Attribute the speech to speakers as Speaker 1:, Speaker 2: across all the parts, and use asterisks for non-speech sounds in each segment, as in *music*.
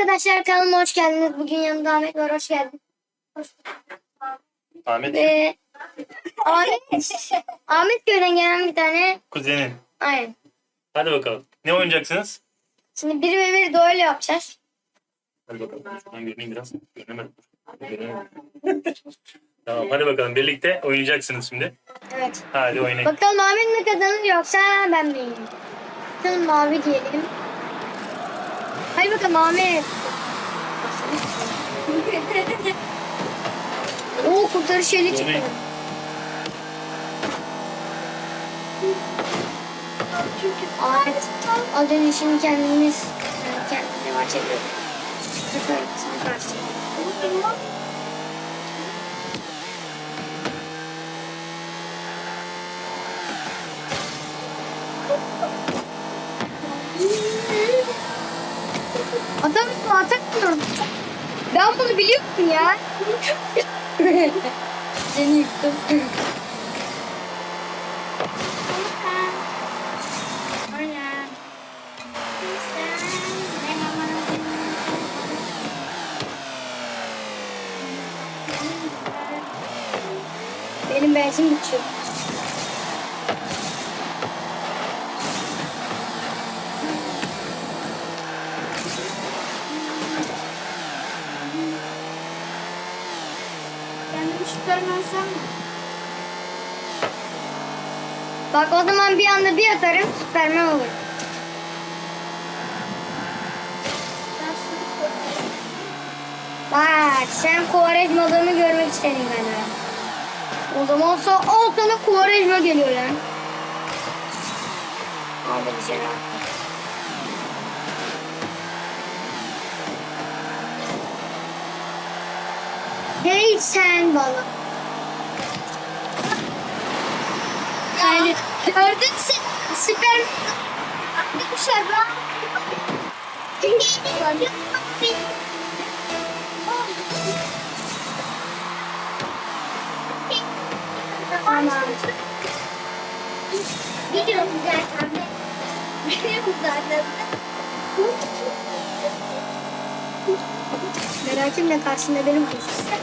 Speaker 1: arkadaşlar kanalıma hoş geldiniz. Bugün yanımda Ahmet var. Hoş geldin. Hoş
Speaker 2: Ahmet
Speaker 1: Ve Ahmet, Ahmet köyden gelen bir tane.
Speaker 2: kuzenin.
Speaker 1: Aynen.
Speaker 2: Hadi bakalım. Ne oynayacaksınız?
Speaker 1: Şimdi bir ve bir duel yapacağız.
Speaker 2: Hadi bakalım. Şuradan görüneyim biraz. Göremedim. Göremedim. tamam hadi bakalım. Birlikte oynayacaksınız şimdi.
Speaker 1: Evet.
Speaker 2: Hadi oynayın.
Speaker 1: Bakalım Ahmet mi kazanır yoksa ben miyim? Bakalım mavi diyelim. Hadi bakalım Ahmet. Oo kurtarış eli çıktı. Ahmet az önce şimdi kendimiz yani kendimize maç yapıyorduk. Sıfır sana karşı. Ben bunu biliyorum ya. Seni yıktım. Benim benzin bitiyor. Bak o zaman bir anda bir atarım süpermen olur. Bak sen Kuvarejma'larını görmek istedim ben. O zaman sa al sana Kuvarejma geliyor lan. Al bir. Hey sen bana. Gördün sen süper arkadaşlar ben Tamam. Biliyorum zaten. Biliyorum zaten. Merak etme karşında benim kız.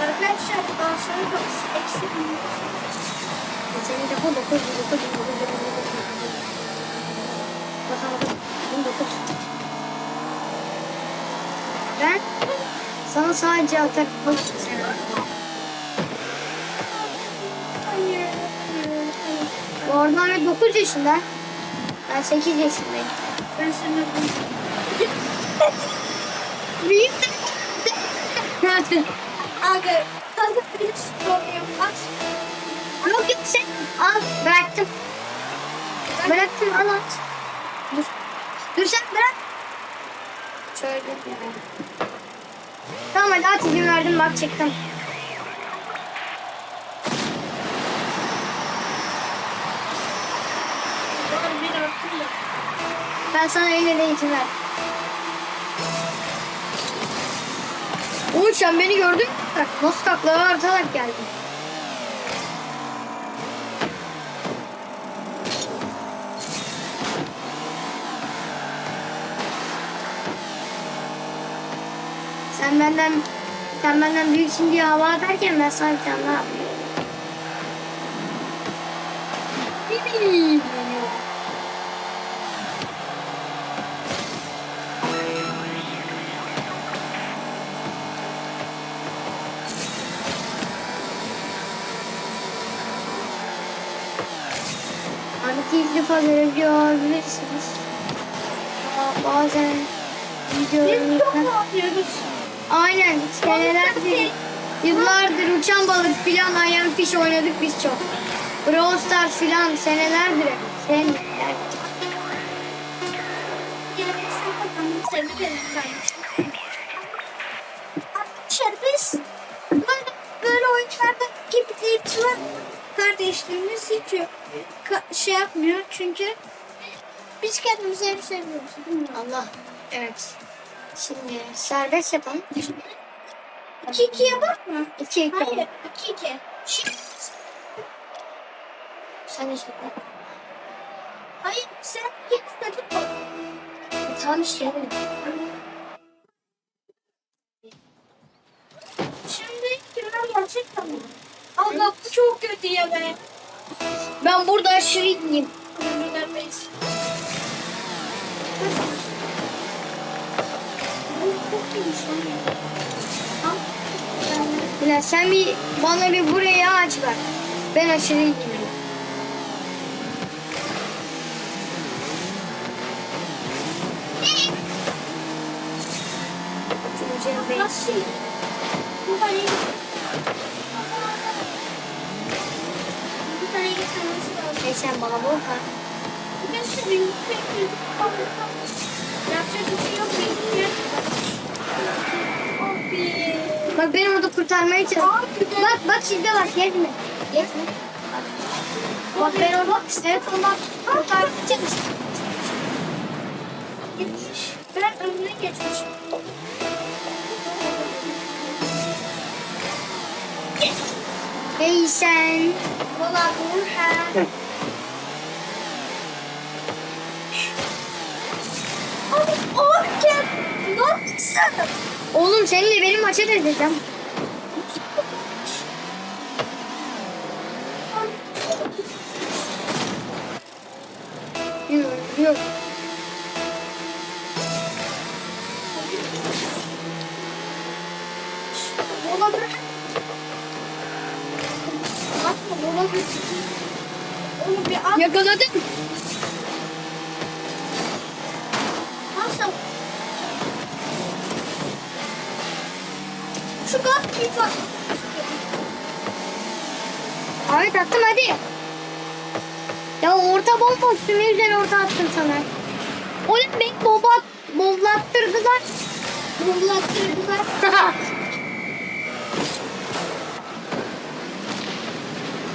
Speaker 3: Arkadaşlar dansları kapısı eksik mi?
Speaker 1: De bu dokuz, dokuz, dokuz, dokuz, dokuz, dokuz. Bakalım, bin dokuz. Ben sana sadece atak bakacağım. Ahmet 9 yaşında. Ben 8 yaşındayım.
Speaker 3: Ben seni
Speaker 1: Büyük de.
Speaker 3: Abi, kanka bir soruyorum. At.
Speaker 1: Yok yok sen al bıraktım. Bıraktım al at. Dur. Dur sen bırak. Şöyle. Tamam hadi at izin verdim bak çıktım.
Speaker 3: Doğru bir attım da.
Speaker 1: Ben sana öyle de izin ver. Oğlum sen beni gördün? Bak, Nasıl taklalar atarak geldin. Sen benden sen benden büyüksün diye hava atarken ben sana bir tane daha yapayım. Ahmet'i ilk defa görebiliyor olabilirsiniz. Ama bazen
Speaker 3: Biz
Speaker 1: videolarını
Speaker 3: çok yapıyoruz.
Speaker 1: Aynen senelerdir, yıllardır uçan balık filan ayağın fiş oynadık biz çok. Brawl Stars filan senelerdir. Sen
Speaker 3: Tebrik ederim kardeşim. Arkadaşlar biz böyle, oyunlarda kitleyiciler kardeşliğimiz hiç yok. Ka- şey yapmıyor çünkü Biz kendimizi hep seviyoruz. değil mi?
Speaker 1: Allah. Evet. Şimdi serbest yapalım.
Speaker 3: 2-2'ye bak mı?
Speaker 1: 2 2.
Speaker 3: Hayır. 2-2. Şimdi.
Speaker 1: Sen işte.
Speaker 3: Hayır sen git dedim.
Speaker 1: Tamam işte.
Speaker 3: Ya be.
Speaker 1: Ben burada aşırı.
Speaker 3: Al.
Speaker 1: Bilal sen bir bana bir burayı aç bak. Ben aşırı iyiyim.
Speaker 3: Nasıl? Bu hani...
Speaker 1: sen bana
Speaker 3: pek büyük Yapacak bir şey yok. Abi.
Speaker 1: Bak beni orada kurtarmaya çalış.
Speaker 3: Abi.
Speaker 1: Bak bak şimdi bak geçme. Geçme. Bak. Bak ben orada evet ondan kurtarmaya çalıştım.
Speaker 3: Gitmiş. Ben önüne geçmişim.
Speaker 1: Hey sen.
Speaker 3: Valla bu he. Abi abi gel. Ne yaptın sen?
Speaker 1: Oğlum seninle benim maça da dedim. Yok yok.
Speaker 3: Olabilir. Atma olabilir. Onu bir at.
Speaker 1: Yakaladım.
Speaker 3: Nasıl? Şu gaz bak.
Speaker 1: Ahmet attım hadi. Ya orta bomboş. Ne yüzden orta attım sana. Oğlum beni bomba bombattırdılar.
Speaker 3: Mumlattırdılar. *laughs*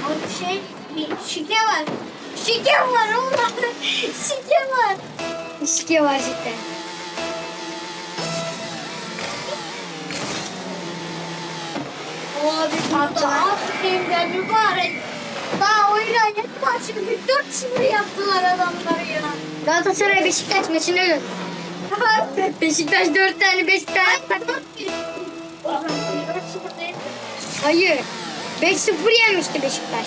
Speaker 3: Abi şey bir şike var. Şike var oğlum. *laughs* Şike var.
Speaker 1: İşke var cidden.
Speaker 3: Abi hatta aferin de mübarek. Daha oyuna yeni başladık. 4-0 yaptılar adamları ya.
Speaker 1: Galatasaray Beşiktaş maçını dön. *laughs* Beşiktaş 4 tane Beşiktaş. Hayır. 5-0 yenmişti Beşiktaş.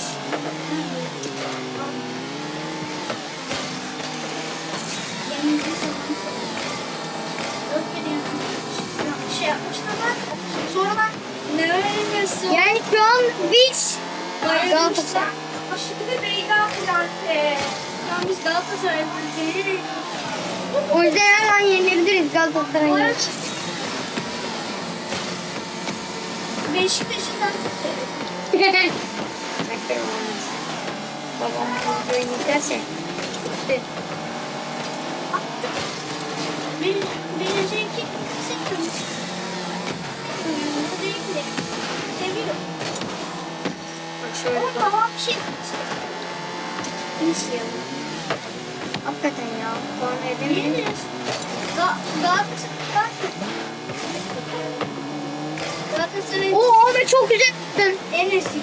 Speaker 1: Yani şu an biz
Speaker 3: Galatasaray. Şimdi Beyda falan. Şu an biz Galatasaray değiliz.
Speaker 1: o yüzden her an yenebiliriz Galatasaray'ı.
Speaker 3: Beşiktaş'tan
Speaker 1: Babam bu oyunu izlerse.
Speaker 3: bir bilecek sıkıntı. Bu değil de.
Speaker 1: Şöyle bak.
Speaker 3: babam bir şey
Speaker 1: Hiç ya. Hakikaten ya. Puan edemiyorum.
Speaker 3: Yeniriz. Ga Galatasaray. Galatasaray
Speaker 1: Oo Ahmet çok güzel
Speaker 3: en eski.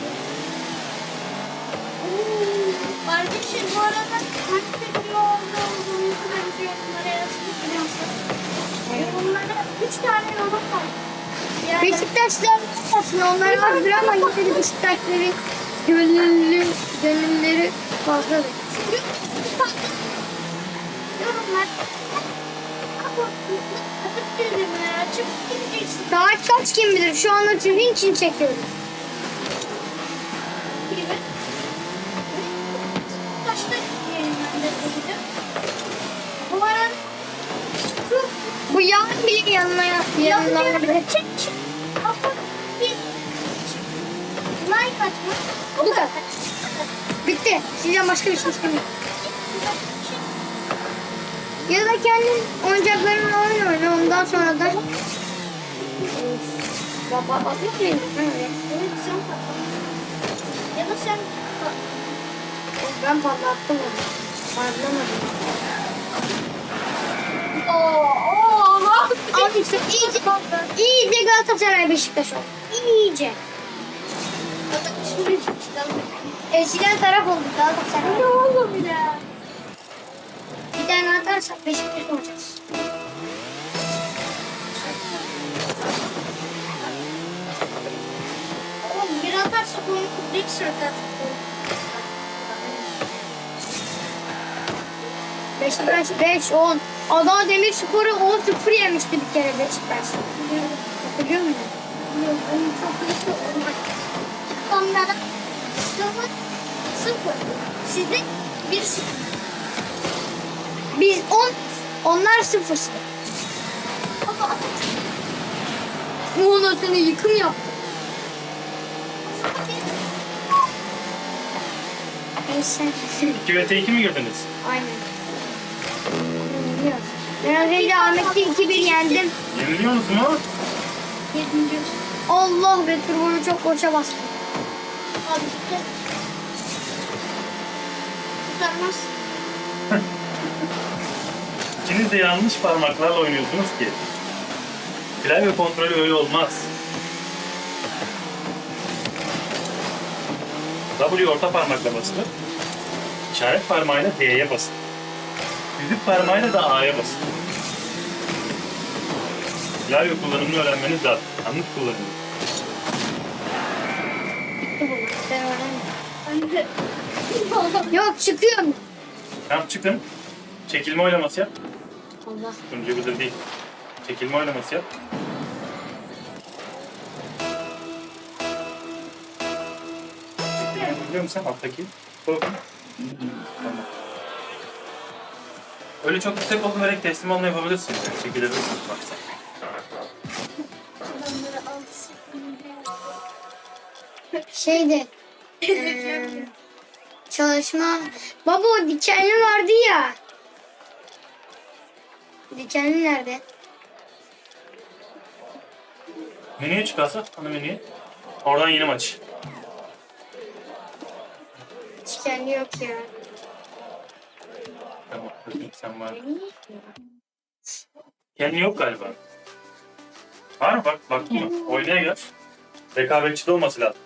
Speaker 3: Kardeşim bu arada kaç video oldu olduğunuzu bence yorumlara yazın. Yorumlara 3 tane yorum var. Yani
Speaker 1: Beşiktaşlar aslında onlar vardır ama yine de Beşiktaşların gönüllü, gönülleri fazladır.
Speaker 3: çünkü yorumlar
Speaker 1: Saat kaç kim bilir? Şu anda sizin için çekiyoruz.
Speaker 3: Bu
Speaker 1: yarın bile yanına yanına
Speaker 3: Çek çek. Kapat bir
Speaker 1: Bu kadar. Bitti. Sizden başka bir şey istemiyorum. Ya da kendin oyuncaklarınla oyun oyna ondan sonra da Baba alıyor muyum? Evet.
Speaker 3: Sen. Ya da sen
Speaker 1: Ben patlattım onu. Patlamadım.
Speaker 3: Oo, oo.
Speaker 1: Abi işte iyice, iyice Galatasaray Beşiktaş oldu. İyice. Eskiden taraf olduk
Speaker 3: Ne
Speaker 1: Galatasaray.
Speaker 3: oğlum ya?
Speaker 1: Bir tane atarsak Beşiktaş olacağız.
Speaker 3: Oğlum bir atarsa bunu dik sırtar.
Speaker 1: Beşiktaş 5, 10. Adana Demirspor'u 10-0 yemişti bir kere Beşiktaş. Hatırlıyor musun?
Speaker 3: Yok, onun çok iyisi olmaz. Onlara sıfır, sıfır. Sizde bir sıfır.
Speaker 1: Biz 10, onlar 0.
Speaker 3: Ama
Speaker 1: Muğla'sını yıkım yaptı. Neyse.
Speaker 2: 2 vs 2 mi girdiniz?
Speaker 1: Aynen. Ben az önce Ahmet'i 2-1 yendim.
Speaker 2: Yeniliyorsunuz mu?
Speaker 3: yedinci.
Speaker 1: Allah be turbonu çok boşa bastım.
Speaker 3: Gitti. Kurtarmaz. *laughs*
Speaker 2: İkiniz de yanlış parmaklarla oynuyorsunuz ki. Klavye kontrolü öyle olmaz. W orta parmakla basılır. İşaret parmağıyla D'ye basılır. Yüzük parmağıyla da A'ya basılır. Klavye kullanımını öğrenmeniz lazım. Anlık kullanımı.
Speaker 1: Ben
Speaker 3: de.
Speaker 1: Yok çıkıyorum.
Speaker 2: Tamam çıkın. Çekilme oynaması yap.
Speaker 1: Allah.
Speaker 2: Önce bu da değil. Çekilme oynaması yap. Çekilme biliyor musun alttaki? Bu. Tamam. Öyle çok yüksek oldu vererek teslim olma yapabilirsin. Yani çekilebilirsiniz baksa.
Speaker 3: Adamları alsın.
Speaker 1: Eee, çalışma. Baba o dikenli vardı ya. Dikenli nerede?
Speaker 2: Menüye çıkarsa ana menüye. Oradan yeni maç.
Speaker 1: Dikenli yok ya.
Speaker 2: Tamam. Sen var. Kendi yok galiba. Var mı? Bak, baktın mı? Oynaya gel. Rekabetçi de olması lazım.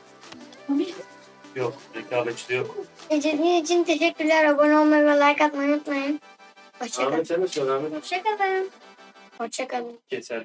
Speaker 2: Yok, rekabetçi yok.
Speaker 1: İzlediğiniz için teşekkürler. Abone olmayı ve like atmayı unutmayın. Hoşçakalın.
Speaker 2: sen de söyle Ahmet.
Speaker 1: Hoşçakalın. Hoşçakalın.
Speaker 2: Keser.